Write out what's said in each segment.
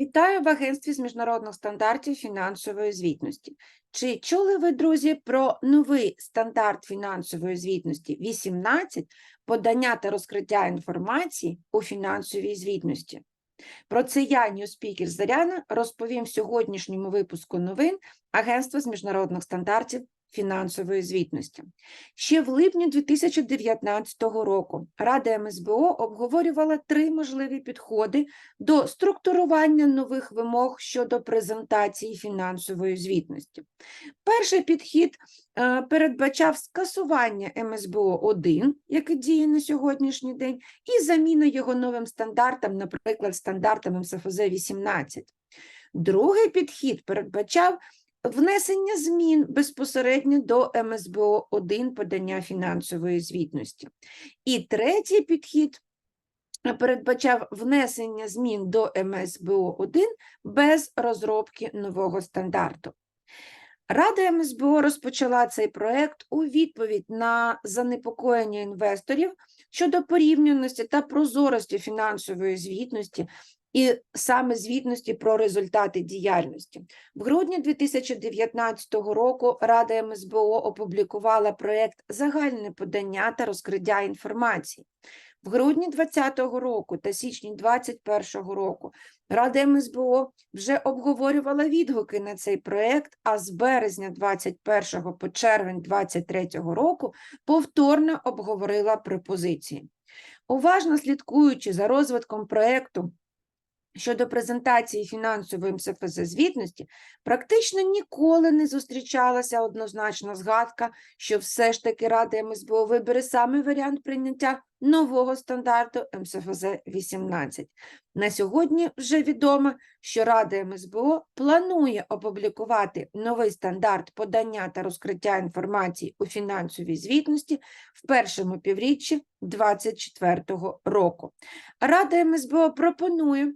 Вітаю в агентстві з міжнародних стандартів фінансової звітності. Чи чули ви, друзі, про новий стандарт фінансової звітності 18 подання та розкриття інформації у фінансовій звітності? Про це я, ньюспікер Заряна, розповім в сьогоднішньому випуску новин Агентства з міжнародних стандартів фінансової звітності. Ще в липні 2019 року Рада МСБО обговорювала три можливі підходи до структурування нових вимог щодо презентації фінансової звітності. Перший підхід е, передбачав скасування МСБО 1, який діє на сьогоднішній день, і заміну його новим стандартам, наприклад, стандартам МСФЗ 18. Другий підхід передбачав внесення змін безпосередньо до МСБО 1 подання фінансової звітності. І третій підхід передбачав внесення змін до МСБО 1 без розробки нового стандарту. Рада МСБО розпочала цей проект у відповідь на занепокоєння інвесторів щодо порівняності та прозорості фінансової звітності і саме звітності про результати діяльності. В грудні 2019 року Рада МСБО опублікувала проект Загальне подання та розкриття інформації. В грудні 2020 року та січні 2021 року Рада МСБО вже обговорювала відгуки на цей проект, а з березня 2021 по червень 2023 року повторно обговорила пропозиції. Уважно слідкуючи за розвитком проекту щодо презентації фінансової МСФЗ звітності, практично ніколи не зустрічалася однозначна згадка, що все ж таки Рада МСБО вибере саме варіант прийняття нового стандарту МСФЗ 18. На сьогодні вже відомо, що Рада МСБО планує опублікувати новий стандарт подання та розкриття інформації у фінансовій звітності в першому півріччі 2024 року. Рада МСБО пропонує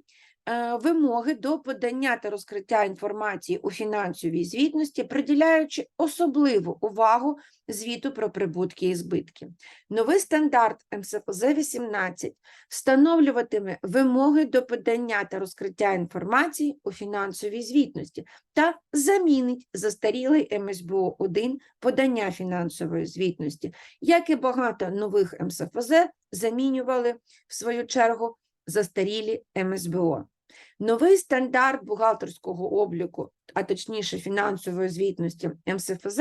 вимоги до подання та розкриття інформації у фінансовій звітності, приділяючи особливу увагу звіту про прибутки і збитки. Новий стандарт МСФЗ 18 встановлюватиме вимоги до подання та розкриття інформації у фінансовій звітності та замінить застарілий МСБО 1 подання фінансової звітності, як і багато нових МСФЗ замінювали в свою чергу застарілі МСБО. Новий стандарт бухгалтерського обліку, а точніше фінансової звітності МСФЗ,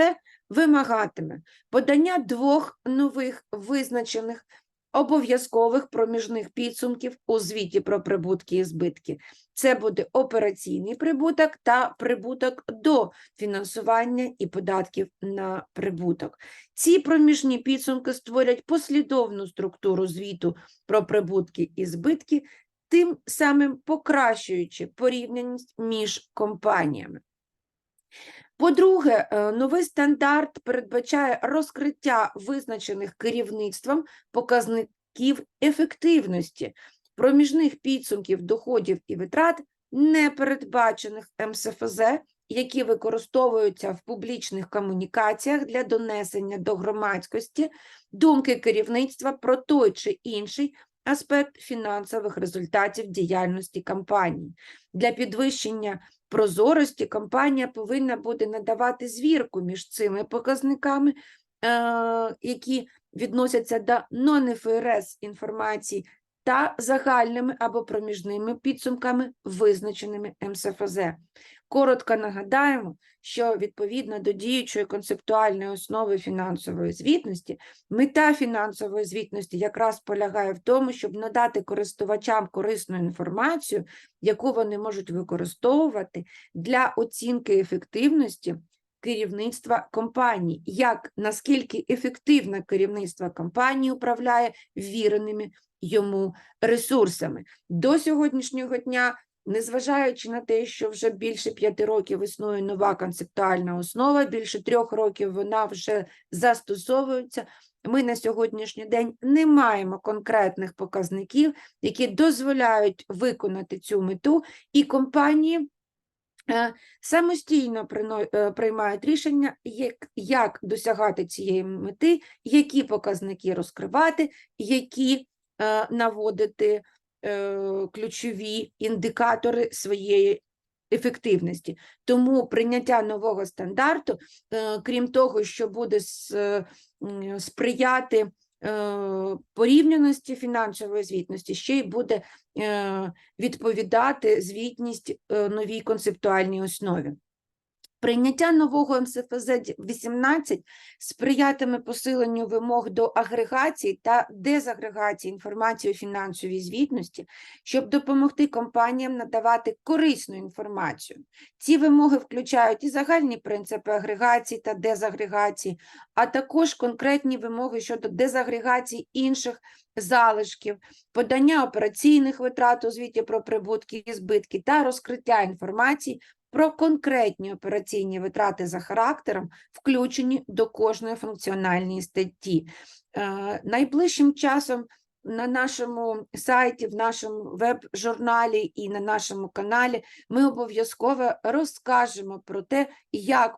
вимагатиме подання двох нових визначених обов'язкових проміжних підсумків у звіті про прибутки і збитки. Це буде операційний прибуток та прибуток до фінансування і податків на прибуток. Ці проміжні підсумки створять послідовну структуру звіту про прибутки і збитки, тим самим покращуючи порівняність між компаніями. По-друге, е, новий стандарт передбачає розкриття визначених керівництвом показників ефективності, проміжних підсумків доходів і витрат, не передбачених МСФЗ, які використовуються в публічних комунікаціях для донесення до громадськості думки керівництва про той чи інший аспект фінансових результатів діяльності компанії. Для підвищення прозорості компанія повинна буде надавати звірку між цими показниками, е, які відносяться до non-FRS інформації, та загальними або проміжними підсумками, визначеними МСФЗ. Коротко нагадаємо, що відповідно до діючої концептуальної основи фінансової звітності, мета фінансової звітності якраз полягає в тому, щоб надати користувачам корисну інформацію, яку вони можуть використовувати для оцінки ефективності керівництва компанії, як наскільки ефективно керівництво компанії управляє ввіреними йому ресурсами. До сьогоднішнього дня Незважаючи на те, що вже більше п'яти років існує нова концептуальна основа, більше трьох років вона вже застосовується. Ми на сьогоднішній день не маємо конкретних показників, які дозволяють виконати цю мету, і компанії е, самостійно е, приймають рішення, як, як досягати цієї мети, які показники розкривати, які е, наводити ключові індикатори своєї ефективності. Тому прийняття нового стандарту, е, крім того, що буде е, сприяти е, порівняності фінансової звітності, ще й буде е, відповідати звітність е, новій концептуальній основі. Прийняття нового МСФЗ 18 сприятиме посиленню вимог до агрегації та дезагрегації інформації у фінансовій звітності, щоб допомогти компаніям надавати корисну інформацію. Ці вимоги включають і загальні принципи агрегації та дезагрегації, а також конкретні вимоги щодо дезагрегації інших залишків, подання операційних витрат у звіті про прибутки і збитки та розкриття інформації про конкретні операційні витрати за характером, включені до кожної функціональної статті. Е, Найближчим часом на нашому сайті, в нашому веб-журналі і на нашому каналі ми обов'язково розкажемо про те, як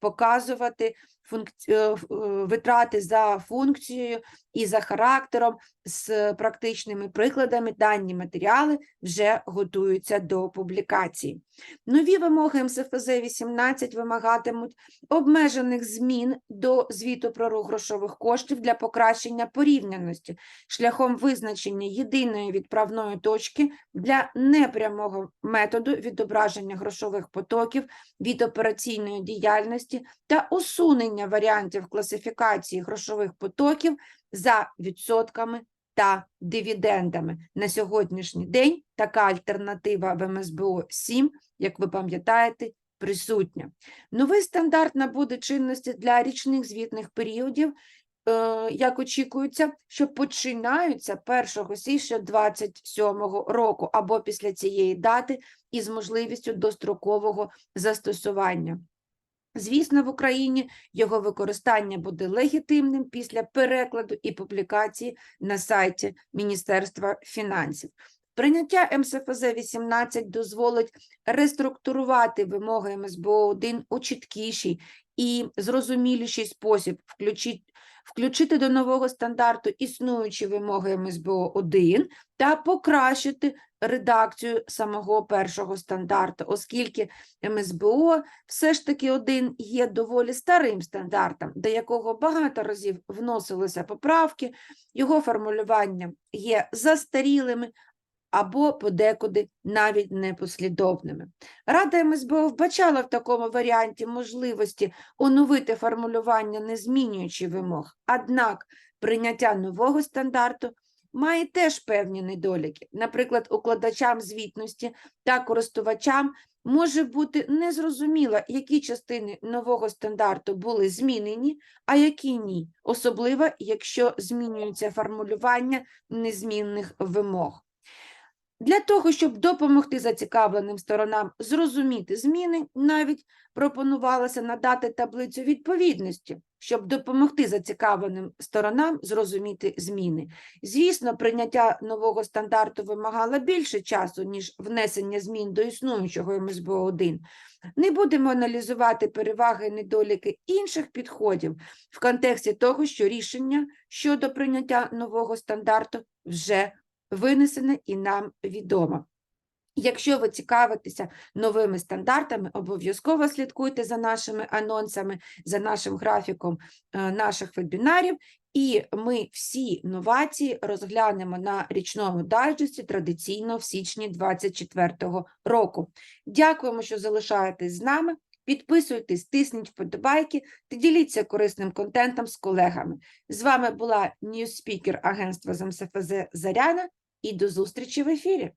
показувати функці... е, е, витрати за функцією і за характером з практичними прикладами. Дані матеріали вже готуються до публікації. Нові вимоги МСФЗ 18 вимагатимуть обмежених змін до звіту про рух грошових коштів для покращення порівняності шляхом визначення єдиної відправної точки для непрямого методу відображення грошових потоків від операційної діяльності та усунення варіантів класифікації грошових потоків за відсотками та дивідендами. На сьогоднішній день така альтернатива в МСБО 7, як ви пам'ятаєте, присутня. Новий стандарт набуде чинності для річних звітних періодів, е, як очікується, що починаються 1 січня 27 року або після цієї дати із можливістю дострокового застосування. Звісно, в Україні його використання буде легітимним після перекладу і публікації на сайті Міністерства фінансів. Прийняття МСФЗ 18 дозволить реструктурувати вимоги МСБО-1 у чіткіший і зрозуміліший спосіб, включити, включити до нового стандарту існуючі вимоги МСБО-1 та покращити редакцію самого першого стандарту, оскільки МСБО все ж таки один є доволі старим стандартом, до якого багато разів вносилися поправки, його формулювання є застарілими або подекуди навіть непослідовними. Рада МСБО вбачала в такому варіанті можливості оновити формулювання, не змінюючи вимог, однак прийняття нового стандарту має теж певні недоліки. Наприклад, укладачам звітності та користувачам може бути незрозуміло, які частини нового стандарту були змінені, а які ні, особливо якщо змінюється формулювання незмінних вимог. Для того, щоб допомогти зацікавленим сторонам зрозуміти зміни, навіть пропонувалося надати таблицю відповідності, щоб допомогти зацікавленим сторонам зрозуміти зміни. Звісно, прийняття нового стандарту вимагало більше часу, ніж внесення змін до існуючого МСБО-1. Не будемо аналізувати переваги і недоліки інших підходів в контексті того, що рішення щодо прийняття нового стандарту вже винесене і нам відомо. Якщо ви цікавитеся новими стандартами, обов'язково слідкуйте за нашими анонсами, за нашим графіком е, наших вебінарів, і ми всі новації розглянемо на річному дайджесті традиційно в січні 2024 року. Дякуємо, що залишаєтесь з нами. Підписуйтесь, тисніть вподобайки та діліться корисним контентом з колегами. З вами була ньюспікер агентства з МСФЗ Заряна і до зустрічі в ефірі.